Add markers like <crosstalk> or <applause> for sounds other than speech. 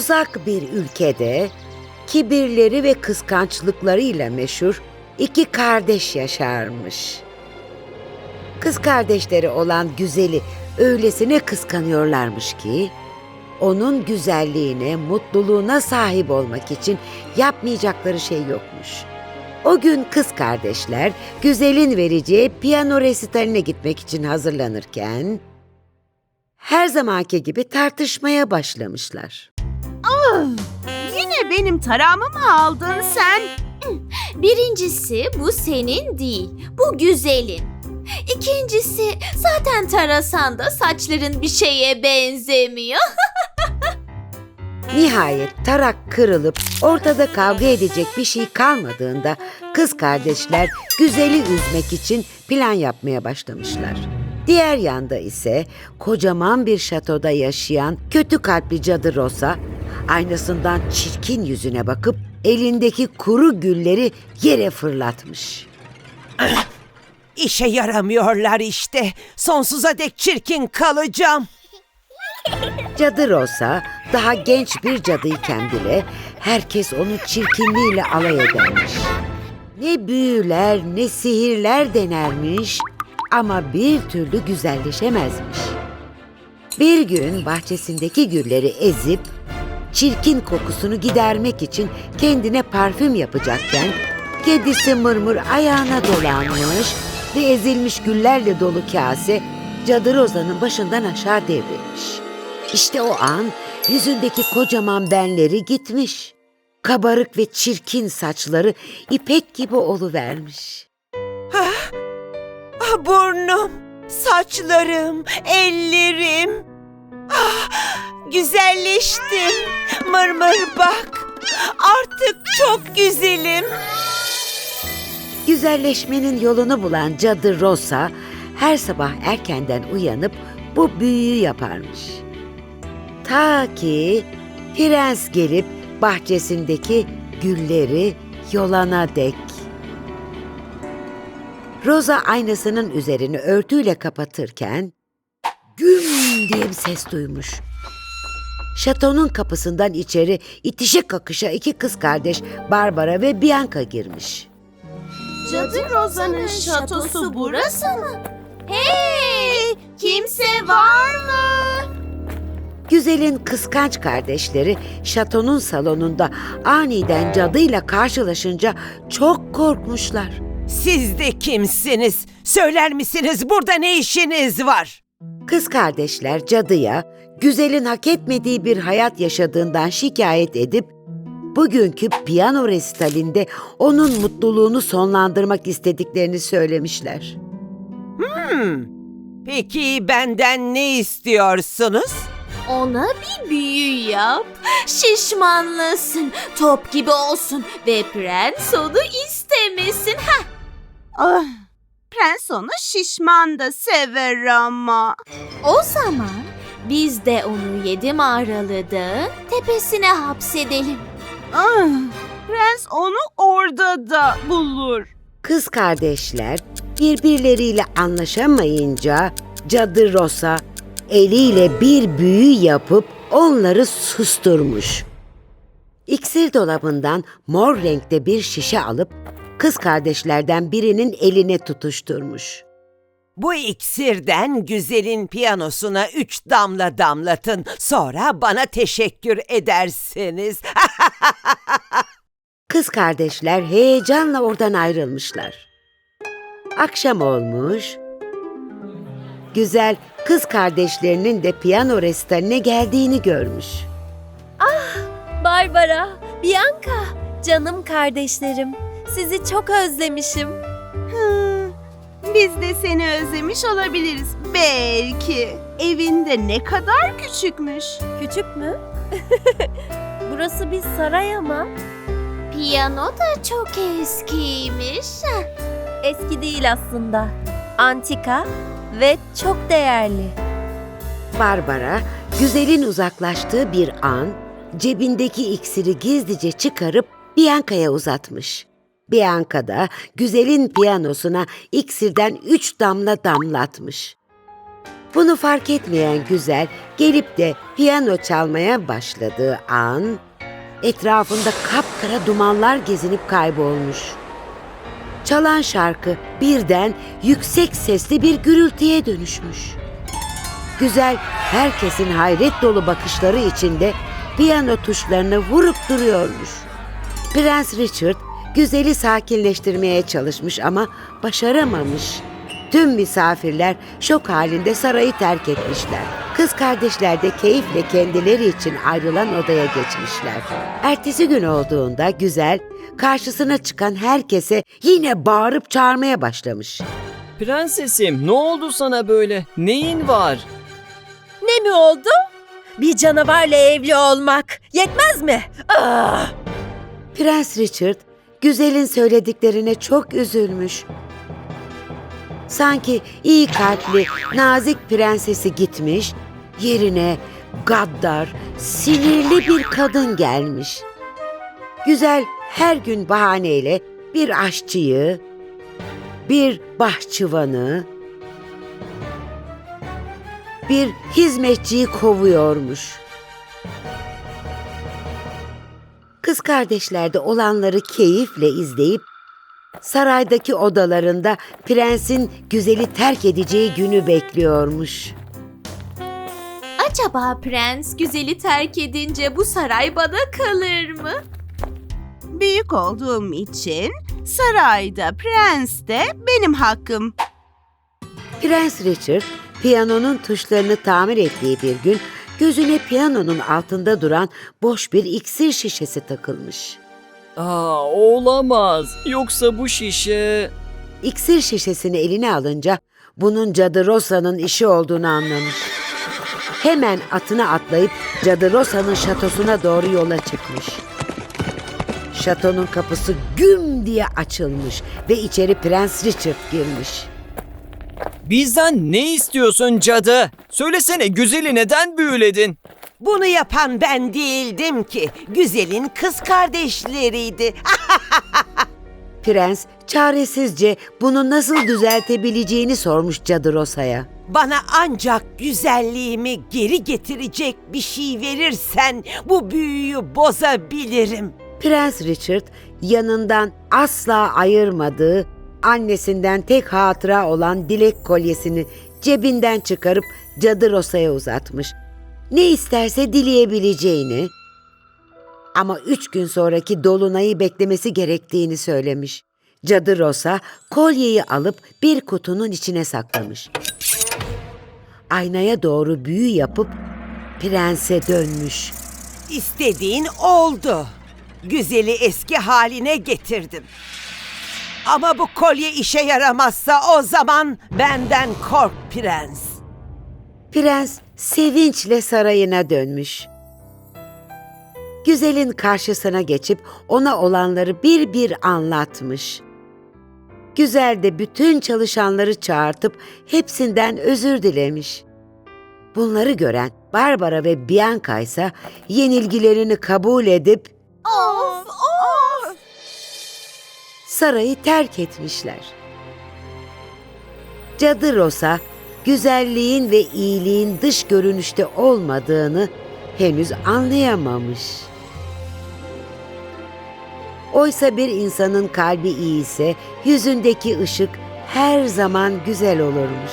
Uzak bir ülkede kibirleri ve kıskançlıklarıyla meşhur iki kardeş yaşarmış. Kız kardeşleri olan güzeli öylesine kıskanıyorlarmış ki onun güzelliğine, mutluluğuna sahip olmak için yapmayacakları şey yokmuş. O gün kız kardeşler güzelin vereceği piyano resitaline gitmek için hazırlanırken her zamanki gibi tartışmaya başlamışlar. Yine benim tarağımı mı aldın sen? Birincisi bu senin değil, bu güzelin. İkincisi zaten tarasan da saçların bir şeye benzemiyor. <laughs> Nihayet tarak kırılıp ortada kavga edecek bir şey kalmadığında kız kardeşler güzeli üzmek için plan yapmaya başlamışlar. Diğer yanda ise kocaman bir şatoda yaşayan kötü kalpli cadı Rosa aynasından çirkin yüzüne bakıp elindeki kuru gülleri yere fırlatmış. İşe yaramıyorlar işte. Sonsuza dek çirkin kalacağım. Cadı Rosa daha genç bir cadıyken bile herkes onu çirkinliğiyle alay edermiş. Ne büyüler ne sihirler denermiş ama bir türlü güzelleşemezmiş. Bir gün bahçesindeki gülleri ezip çirkin kokusunu gidermek için kendine parfüm yapacakken kedisi mırmır ayağına dolanmış ve ezilmiş güllerle dolu kase Cadı Roza'nın başından aşağı devrilmiş. İşte o an yüzündeki kocaman benleri gitmiş. Kabarık ve çirkin saçları ipek gibi oluvermiş. Ah, burnum, saçlarım, ellerim. Ah, güzelleştim. Mırmır bak. Artık çok güzelim. Güzelleşmenin yolunu bulan cadı Rosa her sabah erkenden uyanıp bu büyüyü yaparmış. Ta ki prens gelip bahçesindeki gülleri yolana dek. Rosa aynasının üzerini örtüyle kapatırken güm diye bir ses duymuş. Şatonun kapısından içeri itişe kakışa iki kız kardeş Barbara ve Bianca girmiş. Cadı Roza'nın şatosu burası mı? Hey! Kimse var mı? Güzel'in kıskanç kardeşleri şatonun salonunda aniden cadıyla karşılaşınca çok korkmuşlar. Siz de kimsiniz? Söyler misiniz burada ne işiniz var? Kız kardeşler cadıya Güzel'in hak etmediği bir hayat yaşadığından şikayet edip bugünkü piyano resitalinde onun mutluluğunu sonlandırmak istediklerini söylemişler. Hmm. Peki benden ne istiyorsunuz? Ona bir büyü yap. Şişmanlasın, top gibi olsun ve prens onu istemesin. Ha, Ah, prens onu şişman da sever ama. o zaman biz de onu yedi mağaralı tepesine hapsedelim. Ah, prens onu orada da bulur. Kız kardeşler birbirleriyle anlaşamayınca cadı Rosa eliyle bir büyü yapıp onları susturmuş. İksir dolabından mor renkte bir şişe alıp kız kardeşlerden birinin eline tutuşturmuş. Bu iksirden güzelin piyanosuna üç damla damlatın. Sonra bana teşekkür edersiniz. <laughs> Kız kardeşler heyecanla oradan ayrılmışlar. Akşam olmuş. Güzel kız kardeşlerinin de piyano resitaline geldiğini görmüş. Barbara, Bianca, canım kardeşlerim. Sizi çok özlemişim. Biz de seni özlemiş olabiliriz belki. Evinde ne kadar küçükmüş. Küçük mü? <laughs> Burası bir saray ama Piyano da çok eskiymiş. eski değil aslında. Antika ve çok değerli. Barbara, güzelin uzaklaştığı bir an cebindeki iksiri gizlice çıkarıp Bianca'ya uzatmış. Bianca da güzelin piyanosuna iksirden üç damla damlatmış. Bu Bunu fark etmeyen güzel gelip de piyano çalmaya başladığı an etrafında kapkara dumanlar gezinip kaybolmuş. Çalan şarkı birden yüksek sesli bir gürültüye dönüşmüş. Güzel herkesin hayret dolu bakışları içinde piyano tuşlarını vurup duruyormuş. Prens Richard güzeli sakinleştirmeye çalışmış ama başaramamış. Tüm misafirler şok halinde sarayı terk etmişler. Kız kardeşler de keyifle kendileri için ayrılan odaya geçmişler. Ertesi gün olduğunda güzel karşısına çıkan herkese yine bağırıp çağırmaya başlamış. Prensesim ne oldu sana böyle? Neyin var? Ne mi oldu? Bir canavarla evli olmak yetmez mi? Ah! Prens Richard güzelin söylediklerine çok üzülmüş. Sanki iyi kalpli, nazik prensesi gitmiş, yerine gaddar, sinirli bir kadın gelmiş. Güzel her gün bahaneyle bir aşçıyı, bir bahçıvanı, bir hizmetçiyi kovuyormuş. Kız kardeşler de olanları keyifle izleyip saraydaki odalarında prensin güzeli terk edeceği günü bekliyormuş. Acaba prens güzeli terk edince bu saray bana kalır mı? Büyük olduğum için sarayda prens de benim hakkım. Prens Richard piyanonun tuşlarını tamir ettiği bir gün gözüne piyanonun altında duran boş bir iksir şişesi takılmış. Aa olamaz. Yoksa bu şişe... İksir şişesini eline alınca bunun Cadı Rosa'nın işi olduğunu anlamış. Hemen atına atlayıp Cadı Rosa'nın şatosuna doğru yola çıkmış. Şatonun kapısı güm diye açılmış ve içeri Prens Richard girmiş. Bizden ne istiyorsun cadı? Söylesene güzeli neden büyüledin? Bunu yapan ben değildim ki. Güzelin kız kardeşleriydi. <laughs> Prens çaresizce bunu nasıl düzeltebileceğini sormuş Cadı Rosa'ya. Bana ancak güzelliğimi geri getirecek bir şey verirsen bu büyüyü bozabilirim. Prens Richard yanından asla ayırmadığı annesinden tek hatıra olan dilek kolyesini cebinden çıkarıp Cadı Rosa'ya uzatmış. Ne isterse dileyebileceğini ama üç gün sonraki dolunayı beklemesi gerektiğini söylemiş. Cadı Rosa kolyeyi alıp bir kutunun içine saklamış. Aynaya doğru büyü yapıp prense dönmüş. İstediğin oldu. Güzeli eski haline getirdim. Ama bu kolye işe yaramazsa o zaman benden kork prens. Prens sevinçle sarayına dönmüş. Güzelin karşısına geçip ona olanları bir bir anlatmış. Güzel de bütün çalışanları çağırtıp hepsinden özür dilemiş. Bunları gören Barbara ve Bianca ise yenilgilerini kabul edip sarayı terk etmişler. Cadı Rosa, güzelliğin ve iyiliğin dış görünüşte olmadığını henüz anlayamamış. Oysa bir insanın kalbi iyi ise yüzündeki ışık her zaman güzel olurmuş.